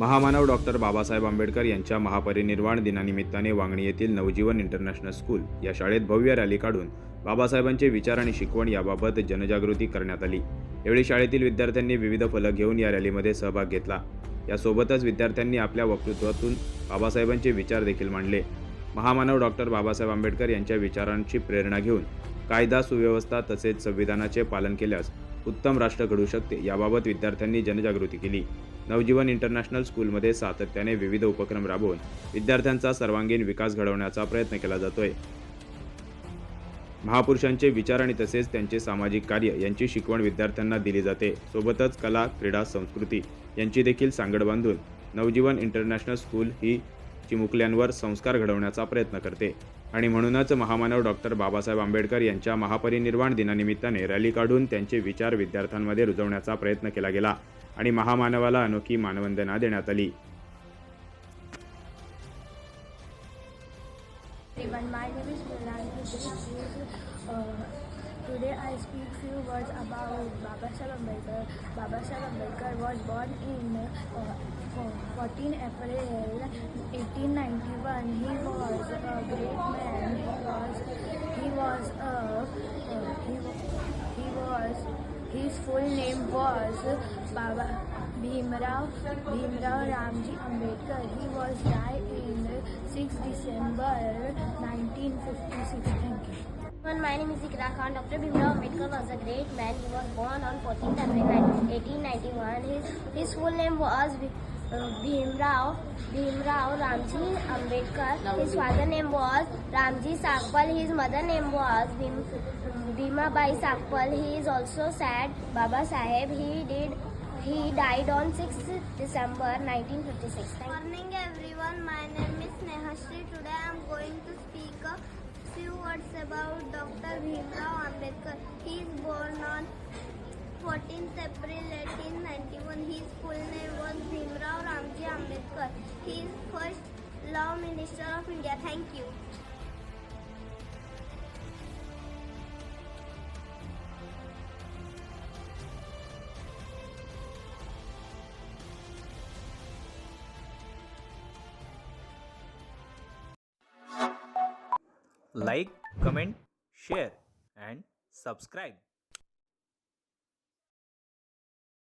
महामानव डॉक्टर बाबासाहेब आंबेडकर यांच्या महापरिनिर्वाण दिनानिमित्ताने वांगणी येथील नवजीवन इंटरनॅशनल स्कूल या शाळेत भव्य रॅली काढून बाबासाहेबांचे विचार आणि शिकवण याबाबत जनजागृती करण्यात आली यावेळी शाळेतील विद्यार्थ्यांनी विविध फलक घेऊन या रॅलीमध्ये सहभाग घेतला यासोबतच विद्यार्थ्यांनी आपल्या वक्तृत्वातून बाबासाहेबांचे विचार देखील मांडले महामानव डॉक्टर बाबासाहेब आंबेडकर यांच्या विचारांची प्रेरणा घेऊन कायदा सुव्यवस्था तसेच संविधानाचे पालन केल्यास उत्तम राष्ट्र घडू शकते याबाबत विद्यार्थ्यांनी जनजागृती केली नवजीवन इंटरनॅशनल स्कूलमध्ये सातत्याने विविध उपक्रम राबवून विद्यार्थ्यांचा सर्वांगीण विकास घडवण्याचा प्रयत्न केला जातोय महापुरुषांचे विचार आणि तसेच त्यांचे सामाजिक कार्य यांची शिकवण विद्यार्थ्यांना दिली जाते सोबतच कला क्रीडा संस्कृती यांची देखील सांगड बांधून नवजीवन इंटरनॅशनल स्कूल ही चिमुकल्यांवर संस्कार घडवण्याचा प्रयत्न करते आणि म्हणूनच महामानव डॉक्टर बाबासाहेब आंबेडकर यांच्या महापरिनिर्वाण दिनानिमित्ताने रॅली काढून त्यांचे विचार विद्यार्थ्यांमध्ये रुजवण्याचा प्रयत्न केला गेला आणि महामानवाला अनोखी मानवंदना देण्यात आली uh, Today I speak few words about Ambedkar. Ambedkar was born in uh, 14 April great man because he was a he, he was his full name was Baba Bhimrao Bhimrao Ramji Ambedkar. He was died in 6 December 1956. Thank you. my name is Ikra Khan. Dr. Bhimrao Ambedkar was a great man. He was born on 14th April 1891. His, his full name was uh, Bhimrao Bhimrao Ramji Ambekar. His father name was Ramji Sakpal. His mother name was Bhim, Bhimabai Sakpal. He is also sad Baba Sahib. He did he died on 6th December 1956. Morning everyone. My name is Nehashri. Today I am going to speak a few words about Dr. Bhimrao Ambekar. He is born on 14th April 1891, his full name was Bhimrao Ramji Ambedkar. He is first Law Minister of India. Thank you. Like, comment, share and subscribe.